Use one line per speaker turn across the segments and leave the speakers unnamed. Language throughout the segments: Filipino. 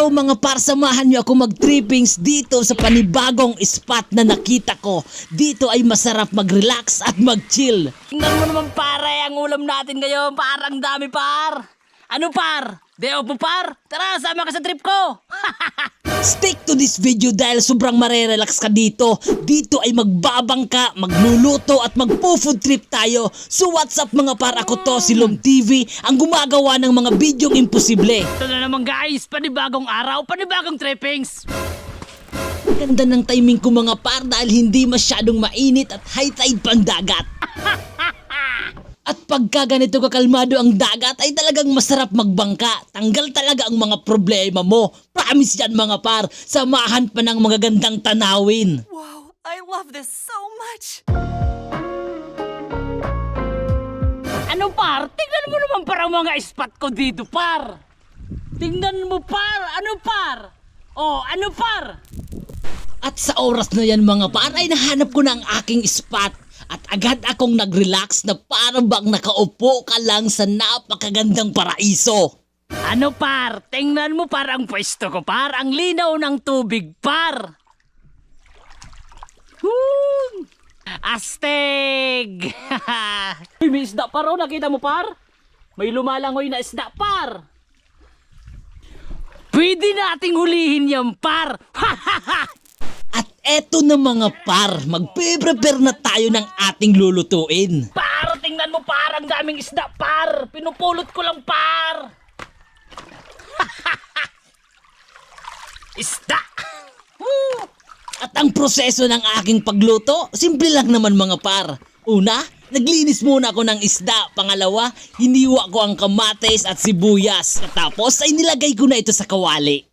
araw mga par, samahan niyo ako mag-trippings dito sa panibagong spot na nakita ko. Dito ay masarap mag-relax at mag-chill.
Tingnan mo naman pare, ang ulam natin ngayon, parang dami par. Ano par? Day off mo par? Tara, sama ka sa trip ko.
Stick to this video dahil sobrang marerelax ka dito. Dito ay magbabangka, magluluto at magpo-food trip tayo. So what's up mga par, ako to si Lom TV, ang gumagawa ng mga bidyong imposible.
Ito na naman guys, panibagong araw, panibagong trippings.
Ganda ng timing ko mga par dahil hindi masyadong mainit at high tide pang dagat. At pagka ganito kakalmado ang dagat ay talagang masarap magbangka. Tanggal talaga ang mga problema mo. Promise yan mga par. Samahan pa ng mga gandang tanawin.
Whoa, I love this so much.
Ano par? Tingnan mo naman parang mga spot ko dito par. Tingnan mo par, ano par? Oh, ano par?
At sa oras na yan mga par ay nahanap ko na ang aking spot. At agad akong nag-relax na parang bang nakaupo ka lang sa napakagandang paraiso.
Ano par? Tingnan mo par ang pwesto ko par, ang linaw ng tubig par. Woo! Asteg! Uy, may isda par oh, nakita mo par? May lumalangoy na isda par. Pwede nating hulihin yan par.
Eto na mga par, magpe-prepare na tayo ng ating lulutuin.
par, tingnan mo par, ang daming isda par. Pinupulot ko lang par. isda! Woo!
At ang proseso ng aking pagluto, simple lang naman mga par. Una, naglinis muna ako ng isda. Pangalawa, hiniwa ko ang kamates at sibuyas. Tapos ay nilagay ko na ito sa kawali.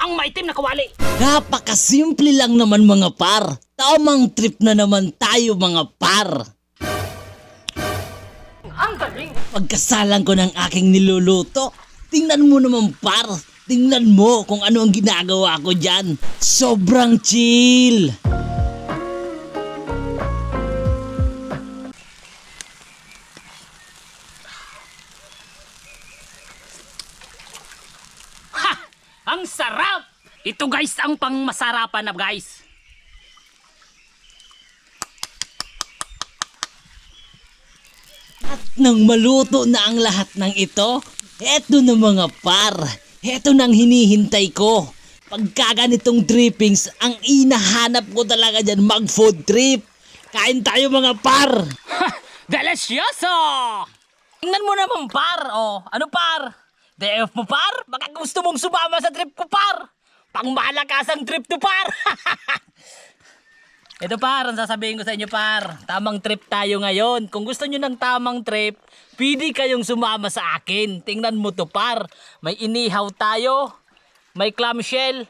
Ang maitim na kawali.
Napakasimple lang naman mga par. Tamang trip na naman tayo mga par.
Ang galing!
Pagkasalang ko ng aking niluluto, tingnan mo naman par. Tingnan mo kung ano ang ginagawa ko dyan. Sobrang chill.
Ang sarap! Ito guys ang pangmasarapan na guys.
At nang maluto na ang lahat ng ito, eto na mga par. Eto nang hinihintay ko. Pagka ganitong trippings, ang inahanap ko talaga dyan mag-food trip. Kain tayo mga par.
Ha! Delicioso! Tingnan mo naman par, oh. Ano par? Off mo par? Baka gusto mong sumama sa trip ko par. Pang malakasang trip to par. Ito par, ang sasabihin ko sa inyo par. Tamang trip tayo ngayon. Kung gusto nyo ng tamang trip, pwede kayong sumama sa akin. Tingnan mo to par. May inihaw tayo. May clamshell.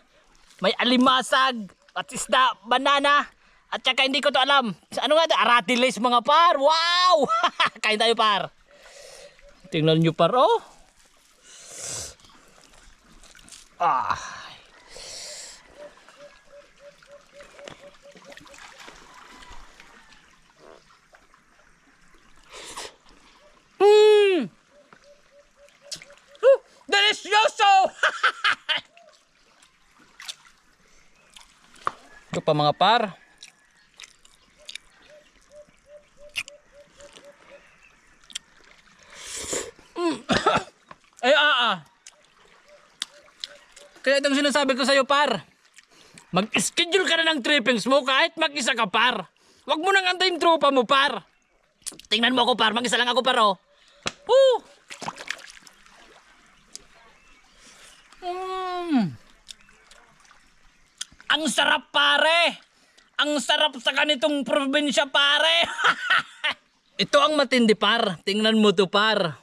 May alimasag. At isda, banana. At saka hindi ko to alam. Ano nga to? Aratilis mga par. Wow! Kain tayo par. Tingnan nyo par oh. Ah. Mmm! Delicioso! Ito pa mga par. Mm. Ay, ah, ah. Kaya itong sinasabi ko sa'yo, par. Mag-schedule ka na ng trippings mo kahit mag-isa ka, par. Huwag mo nang antayin tropa mo, par. Tingnan mo ako, par. Mag-isa lang ako, par, oh. Woo! Mm. Ang sarap, pare. Ang sarap sa ganitong probinsya, pare. Ito ang matindi, par. Tingnan mo to, par.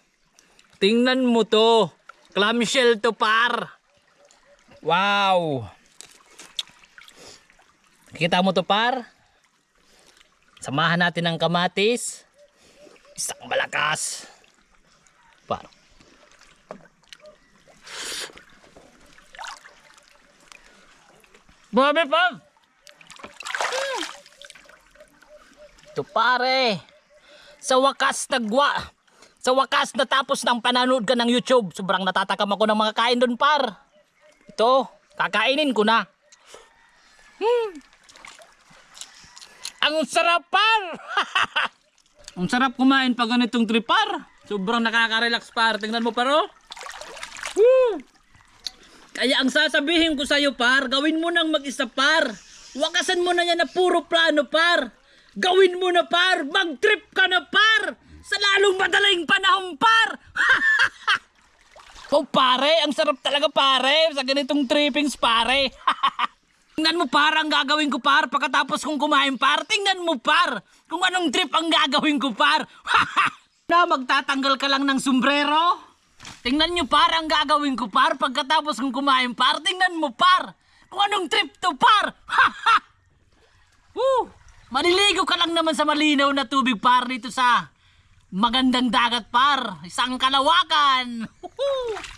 Tingnan mo to. Clamshell to, par. Wow. Kita mo to, par? Samahan natin ng kamatis. Isang malakas. Par. Babe, par! Ito pare. Sa wakas nagwa. Sa wakas natapos ng pananood ka ng YouTube. Sobrang natatakam ako ng mga kain doon par. Ito. Kakainin ko na. Hmm. Ang sarap par! Ang sarap kumain pag ganitong trip par. Sobrang nakaka-relax par. Tingnan mo paro. Woo! Kaya ang sasabihin ko sa'yo par, gawin mo nang mag-isa par. Wakasan mo na yan na puro plano par. Gawin mo na par, mag-trip ka na par. Sa lalong madaling panahon par. Oh pare, ang sarap talaga pare sa ganitong trippings pare. Tingnan mo par ang gagawin ko par pagkatapos kong kumain par. Tingnan mo par kung anong trip ang gagawin ko par. na magtatanggal ka lang ng sombrero? Tingnan nyo par ang gagawin ko par pagkatapos kong kumain par. Tingnan mo par kung anong trip to par. Woo! Maliligo ka lang naman sa malinaw na tubig par dito sa magandang dagat par. Isang kalawakan. Woohoo!